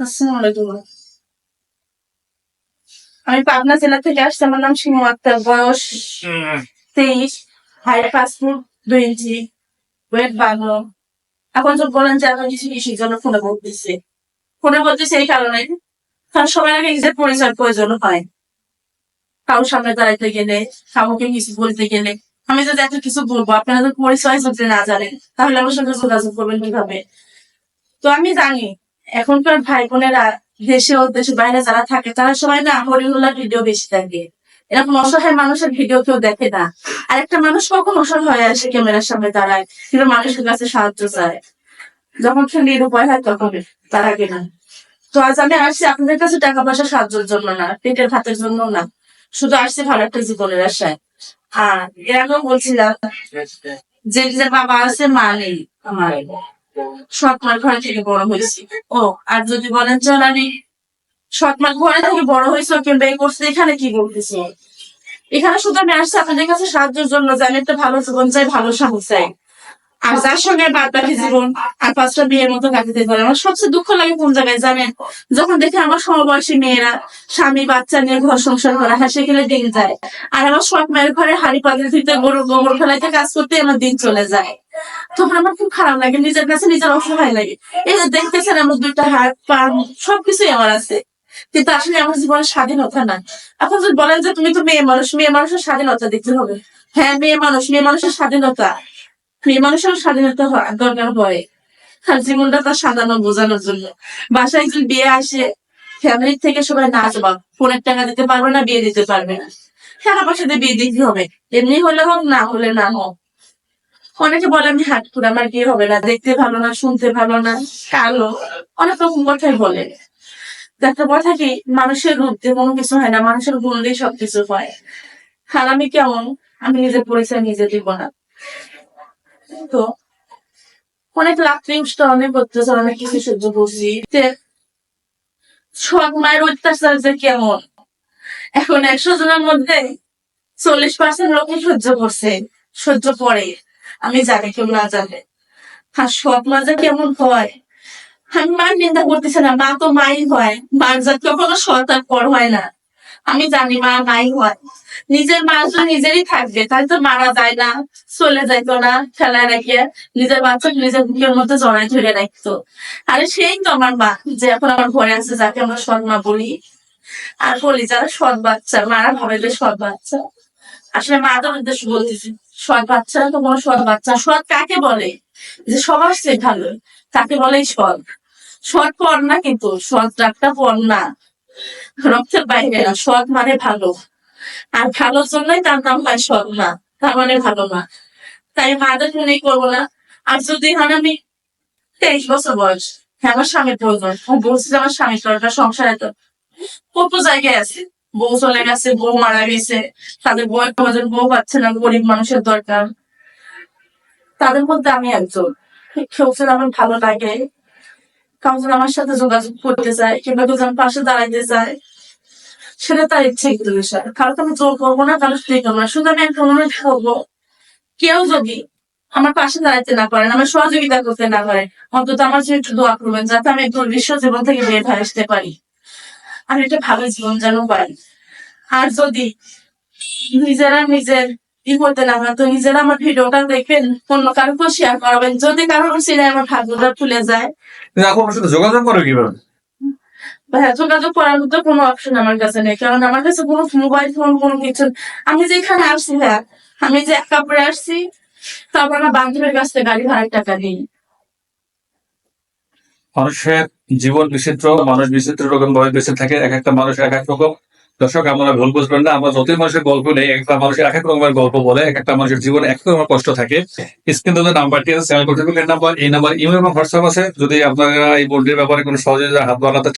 আসসালামু আলাইকুম আমি পাবনা জেলা থেকে আসছি আমার নাম শিমু আক্তার বয়স তেইশ হাইট পাঁচ ফুট দুই ইঞ্চি ওয়েট ভালো এখন তো বলেন যে এখন কিছু কিছুর জন্য ফোনে বলতেছে। ফোনে বলতেছে এই কারণে কারণ সবাই আগে নিজের পরিচয় প্রয়োজন হয়। কারোর সামনে দাঁড়াইতে গেলে কাউকে কিছু বলতে গেলে আমি যদি এত কিছু বলব আপনারা তো পরিচয় যদি না জানেন তাহলে আমার সঙ্গে যোগাযোগ করবেন কীভাবে? তো আমি জানি এখনকার ভাই বোনেরা দেশে ও দেশের বাইরে যারা থাকে তারা সবাই না হরিহুল্লার ভিডিও বেশি থাকে এরকম অসহায় মানুষের ভিডিও কেউ দেখে না। আর একটা মানুষ কখন অসহায় হয়ে আসে ক্যামেরার সামনে দাঁড়ায় কিন্তু মানুষের কাছে সাহায্য চায়। যখন সে নিরুপায় হয় তখন তারা কেনা। তো আজ আমি আসছি আপনাদের কাছে টাকা পয়সা সাহায্যের জন্য না পেটের ভাতের জন্য না। শুধু আসছি ভালো একটা জীবনের আশায়। আর এর আগেও বলছিলাম যে নিজের বাবা আছে মা নেই আমার। সৎমার ঘরে থেকে বড় হয়েছি ও, আর যদি বলেন চল আমি সৎমার ঘরে থেকে বড় হয়েছে কিংবা এই করছে, এখানে কি বলতেছি? এখানে শুধু আমি আসছি আপনাদের কাছে সাহায্যের জন্য, যে আমি একটা ভালো জীবন চাই, ভালো স্বামী চাই। আর যার সঙ্গে বাদ বাকি জীবন, আর পাঁচটা বিয়ের মতো কাটাতে পারে। আমার সবচেয়ে দুঃখ লাগে কোন জায়গায় জানেন? যখন দেখি আমার সমবয়সী মেয়েরা স্বামী, বাচ্চা নিয়ে ঘর সংসার করা হাসে খেলে দিন যায়। আর আমার সৎ মায়ের ঘরে হাড়ি পাতিল গরু গোবর ফেলাইতে, কাজ করতে আমার দিন চলে যায়। তখন আমার খুব খারাপ লাগে, নিজের কাছে নিজের অসহায় লাগে। এই যে দেখতেছেন আমার দুইটা হাত, পা সবকিছুই আমার আছে। কিন্তু আসলে আমার জীবনের স্বাধীনতা না এখন যদি বলেন যে তুমি তো মেয়ে মানুষ, মেয়ে মানুষের স্বাধীনতা দিতে হবে। হ্যাঁ মেয়ে মানুষ, মেয়ে মানুষের স্বাধীনতা। মেয়ে মানুষের স্বাধীনতা দরকার পড়ে। আর জীবনটা তার সাজানো বোঝানোর জন্য। বাসায় যদি বিয়ে আসে ফ্যামিলির থেকে সবাই না আসবা ফোনের টাকা দিতে পারবে না, বিয়ে দিতে পারবে না। টাকা পয়সা দিয়ে বিয়ে দিতে হবে। এমনি হলে হোক, না হলে না হোক। অনেকে বলে আমি হাটপুর আমার বিয়ে হবে না, দেখতে ভালো না, শুনতে ভালো না, কালো। অনেক রকম কথাই বলে। একটা কথা কি মানুষের রূপ দিয়ে কোনো কিছু হয় না, মানুষের গুণ দিয়ে সবকিছু হয়। আর আমি কেমন? আমি নিজের পরিচয় নিজে দিব না। তো অনেক রাত্রি অনেক করতেছে অনেক কিছু সহ্য করছি। সব মায়ের অত্যাচার যে কেমন? এখন একশো জনের মধ্যে চল্লিশ পার্সেন্ট লোকে সহ্য করছে, সহ্য করে। আমি জানি কেউ না জানে। আর সব মা যে কেমন হয়? আমি মার নিন্দা করতেছি না, মা তো মাই হয়। মার জাত কখনো সৎ আর পর হয় না। আমি জানি মা নাই হয়। নিজের মা তো নিজেরই থাকবে, তাই তো মারা যায় না, চলে যাইতো না, খেলায় রেখে নিজের বাচ্চা নিজের বুকের মধ্যে জড়াই ধরে রাখতো। আরে সেই তো আমার মা, যে এখন আমার ঘরে আছে, যাকে আমরা সৎ মা বলি। আর বলি, যারা সৎ বাচ্চা, মারা ভাবে সৎ বাচ্চা। আসলে মা তো উদ্দেশ্য বলতেছি, সৎ বাচ্চা তো কোনো সৎ বাচ্চা। সৎ কাকে বলে? যে সবার চেয়ে ভালো, তাকে বলেই সৎ। সৎ পর না কিন্তু, সৎ ডাকটা পর না। রক্তের বাইরে না, সৎ মানে ভালো। আর ভালোর জন্যই তার নাম হয় সৎ মা, তার মানে ভালো মা। তাই মাদের মনেই করব না। আর যদি হন আমি তেইশ বছর বয়স হ্যাঁ আমার স্বামীর প্রয়োজন। বলছি যে আমার স্বামীর দরকার সংসারে তো কত জায়গায় আছে। বউ চলে গেছে, বউ মারা গেছে। তাদের বউ প্রয়োজন বউ পাচ্ছে না, গরিব মানুষের দরকার। তাদের মধ্যে আমি একজন। কেউ যেন আমার ভালো লাগে। কাউ যেন আমার সাথে যোগাযোগ করতে চায়, কিংবা কেউ যেন পাশে দাঁড়াইতে চায়। সেটা তার ইচ্ছে কিন্তু বিষয়। কারও তো আমি জোর করব না, কারও স্ত্রী করব না। শুধু আমি একটা অনুরোধ করব। কেউ যদি আমার পাশে দাঁড়াইতে না পারেন, আমার সহযোগিতা করতে না পারে অন্তত আমার জন্য একটু দোয়া করবেন, যাতে আমি একদম বিশ্ব জীবন থেকে বের হয়ে আসতে পারি। আর একটা ভালো জীবন যেন পাই আর যদি নিজেরা নিজের ই করতে না তো নিজেরা আমার ভিডিওটা দেখবেন অন্য কারোকেও শেয়ার করাবেন। যদি কারোর সিনে আমার ভাগ্যটা ফুলে যায়। আমার সাথে যোগাযোগ করো কীভাবে? ভাইয়া যোগাযোগ করার মতো কোনো অপশন আমার কাছে নেই কারণ আমার কাছে কোনো মোবাইল ফোন কোনো কিছু আমি যেখানে আসছি ভাইয়া আমি যে এক কাপড়ে আসছি তারপর আমার বান্ধবের কাছ থেকে গাড়ি ভাড়ার টাকা দিই মানুষের জীবন বিচিত্র, মানুষ বিচিত্র রকম ভাবে বেঁচে থাকে, এক একটা মানুষ এক এক রকম। দর্শক, আমরা ভুল বুঝবেন না, আমরা যতই মানুষের গল্প নেই একটা মানুষের এক এক রকমের গল্প বলে, এক একটা মানুষের জীবন এক রকম রকমের কষ্ট থাকে। স্ক্রিন তাদের নাম্বারটি আছে চ্যানেল কর্তৃপক্ষের নাম্বার এই নাম্বার ইমেল এবং হোয়াটসঅ্যাপ আছে। যদি আপনারা এই বোর্ডের ব্যাপারে কোনো সহজে হাত বাড়াতে